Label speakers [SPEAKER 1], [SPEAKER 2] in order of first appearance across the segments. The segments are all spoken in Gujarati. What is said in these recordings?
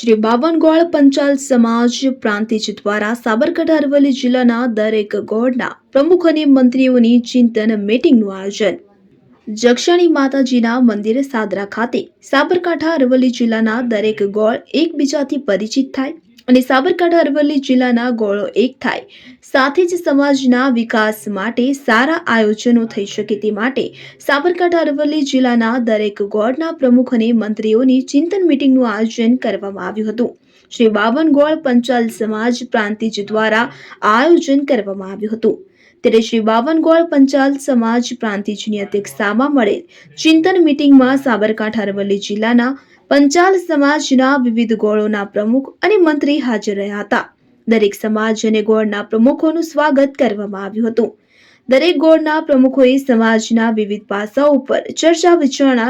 [SPEAKER 1] શ્રી બાવનગોળ પંચાલ સમાજ પ્રાંતિજ દ્વારા સાબરકાંઠા અરવલ્લી જિલ્લાના દરેક ગોળના પ્રમુખ અને મંત્રીઓની ચિંતન મીટિંગનું આયોજન. જક્ષણી માતાજીના મંદિર સાદરા ખાતે સાબરકાંઠા અરવલ્લી જિલ્લાના દરેક ગોળ એકબીજાથી પરિચિત થાય અને સાબરકાંઠા અરવલ્લી જિલ્લાના ગોળો એક થાય. સાથે જ સમાજના વિકાસ માટે સારા આયોજનો થઈ શકે તે માટે સાબરકાંઠા અરવલ્લી જિલ્લાના દરેક ગોળના પ્રમુખ અને મંત્રીઓની ચિંતન મીટિંગનું આયોજન કરવામાં આવ્યું હતું. શ્રી બાવન ગોળ પંચાલ સમાજ પ્રાંતિજ દ્વારા આયોજન કરવામાં આવ્યું હતું. ત્યારે શ્રી બાવન ગોળ પંચાલ સમાજ પ્રાંતિજની અધ્યક્ષતામાં મળેલ ચિંતન મીટિંગમાં સાબરકાંઠા અરવલ્લી જિલ્લાના પંચાલ સમાજના વિવિધ ગોળોના પ્રમુખ અને મંત્રી હાજર રહ્યા હતા. દરેક સમાજ અને ગોળના પ્રમુખોનું સ્વાગત કરવામાં આવ્યું હતું. દરેક ગોળના પ્રમુખોએ સમાજના વિવિધ પાસાઓ ઉપર ચર્ચા વિચારણા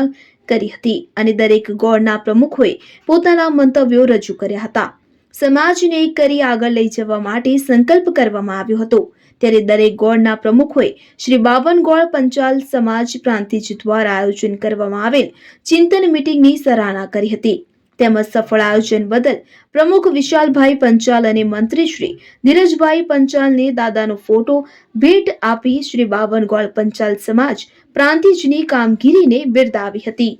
[SPEAKER 1] કરી હતી અને દરેક ગોળના પ્રમુખોએ પોતાના મંતવ્યો રજૂ કર્યા હતા. સમાજને એક કરી આગળ લઈ જવા માટે સંકલ્પ કરવામાં આવ્યો હતો. ત્યારે દરેક ગોળના પ્રમુખોએ શ્રી બાવન ગોળ પંચાલ સમાજ પ્રાંતિજ દ્વારા આયોજન કરવામાં આવેલ ચિંતન મિટિંગની સરાહના કરી હતી. તેમજ સફળ આયોજન બદલ પ્રમુખ વિશાલભાઈ પંચાલ અને મંત્રી શ્રી ધીરજભાઈ પંચાલને દાદાનો ફોટો, ભેટ આપી શ્રી બાવન ગોળ પંચાલ સમાજ પ્રાંતિજની કામગીરીને બિરદાવી હતી.